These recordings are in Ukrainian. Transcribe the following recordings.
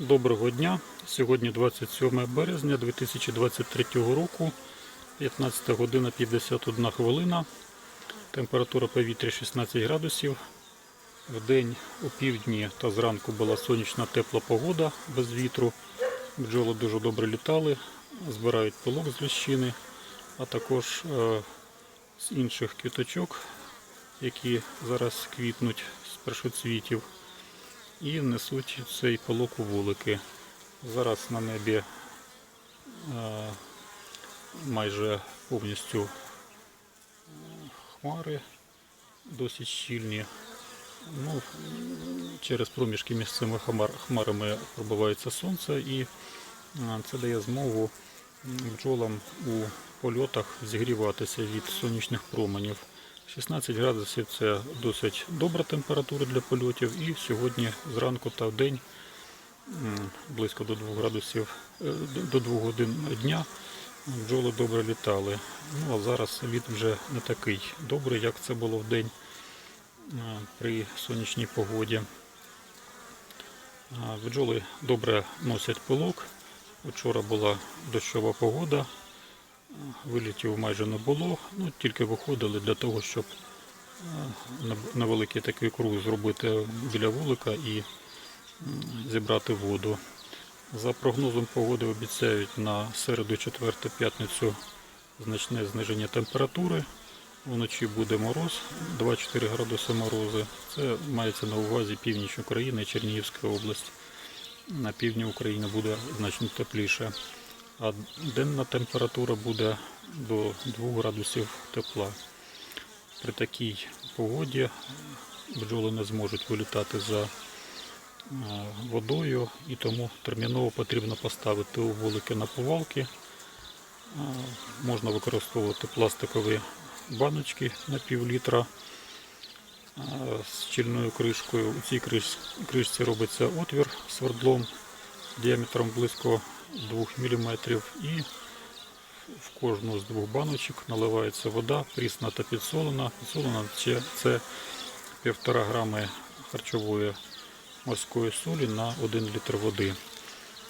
Доброго дня. Сьогодні 27 березня 2023 року, 15 година 51 хвилина. Температура повітря 16 градусів. В день у півдні та зранку була сонячна тепла погода без вітру. Бджоли дуже добре літали, збирають пилок з ліщини, а також е, з інших квіточок, які зараз квітнуть з першоцвітів і несуть цей пилок у вулики. Зараз на небі е, майже повністю хмари досить щільні. Ну, через проміжки між цими хмарами пробивається сонце і е, це дає змогу бджолам у польотах зігріватися від сонячних променів. 16 градусів це досить добра температура для польотів і сьогодні зранку та вдень м, близько до 2 градусів е, до- до 2 годин дня бджоли добре літали. Ну а зараз літ вже не такий добрий, як це було в день е, при сонячній погоді. Бджоли добре носять пилок. Вчора була дощова погода, вилітів майже не було, ну тільки виходили для того, щоб е, на- великий такий круг зробити біля вулика і зібрати воду. За прогнозом погоди обіцяють на середу, четверту п'ятницю значне зниження температури. Вночі буде мороз, 2-4 градуси морози. Це мається на увазі північ України, Чернігівська область. На півдні України буде значно тепліше. А денна температура буде до 2 градусів тепла. При такій погоді бджоли не зможуть вилітати за е, водою і тому терміново потрібно поставити вулики на повалки. Е, Можна використовувати пластикові баночки на пів літра е, з щільною кришкою. У цій кришці робиться отвір свердлом діаметром близько 2 мм і в кожну з двох баночок наливається вода, прісна та підсолена. Підсолена це- це 1,5 грами харчової морської солі на 1 літр води.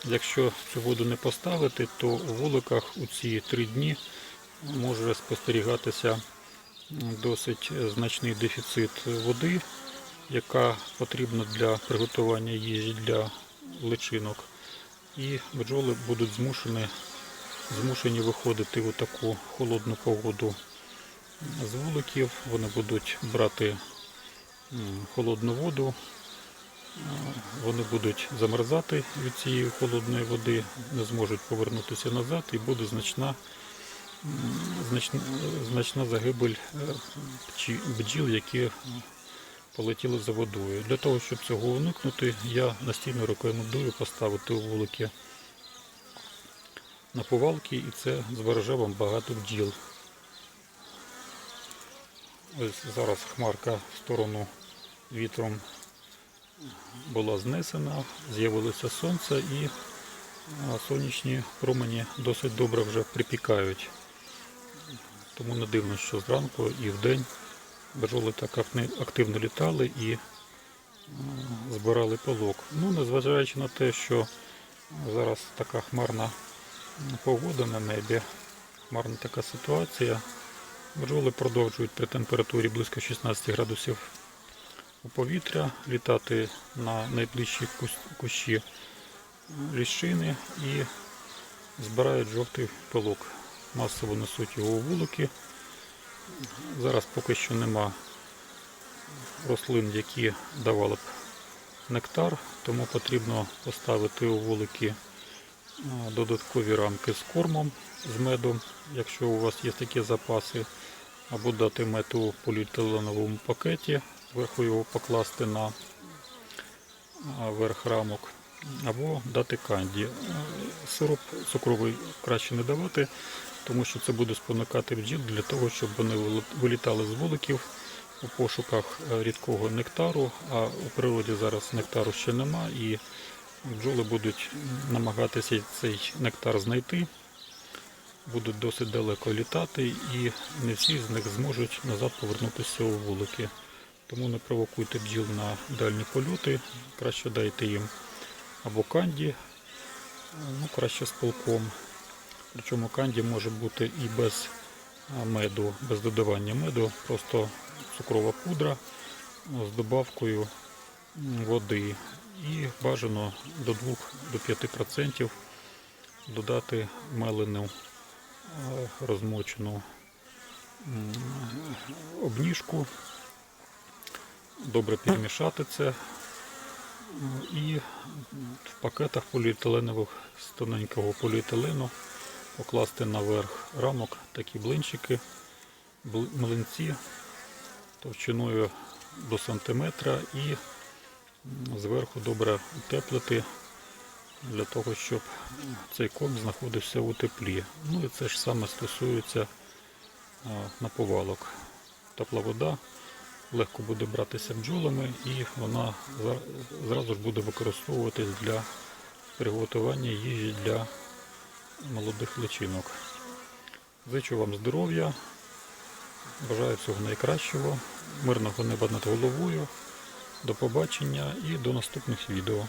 Якщо цю воду не поставити, то у вуликах у ці три дні може спостерігатися досить значний дефіцит води, яка потрібна для приготування їжі для личинок. І бджоли будуть змушені, змушені виходити у таку холодну погоду з вуликів. Вони будуть брати холодну воду, вони будуть замерзати від цієї холодної води, не зможуть повернутися назад і буде значна, значна, значна загибель е, бджіл, які е, полетіли за водою. Для того, щоб цього уникнути, я настійно рекомендую поставити у вулики на повалки і це збереже вам багато бджіл. Ось зараз хмарка в сторону вітром була знесена, з'явилося сонце і сонячні промені досить добре вже припікають. Тому не дивно, що зранку і вдень бджоли так активно- літали і збирали полок. Ну, незважаючи на те, що зараз така хмарна погода на небі, хмарна така ситуація, бджоли продовжують при температурі близько 16 градусів у повітря, літати на найближчі кущі ліщини і збирають жовтий пилок. Масово несуть його у вулики. Зараз поки що нема рослин, які давали б нектар, тому потрібно поставити у вулики додаткові рамки з кормом, з медом, якщо у вас є такі запаси, або дати мед у поліетиленовому пакеті, зверху його покласти на верх рамок, або дати канді. Е, Сироп цукровий краще не давати, тому що це буде спонукати бджіл для того, щоб вони вилітали з вуликів у пошуках е, рідкого нектару, а у природі зараз нектару ще нема, і бджоли будуть намагатися цей нектар знайти, будуть досить далеко літати, і не всі з них зможуть назад повернутися у вулики. Тому не провокуйте бджіл на дальні польоти, краще дайте їм або канді, ну краще з пилком. Причому канді може бути і без меду, без додавання меду, просто цукрова пудра з добавкою води. І бажано до 2-5% додати мелену е, розмочену обніжку, добре перемішати це і пакетах поліетиленових з тоненького поліетилену покласти наверх рамок такі блинчики, млинці товщиною до сантиметра і зверху добре утеплити для того, щоб цей кок знаходився у теплі. Ну і це ж саме стосується наповалок. Тепла вода легко буде братися бджолами і вона зразу ж буде використовуватись для приготування їжі для молодих личинок. Зичу вам здоров'я, бажаю всього найкращого, мирного неба над головою. До побачення і до наступних відео.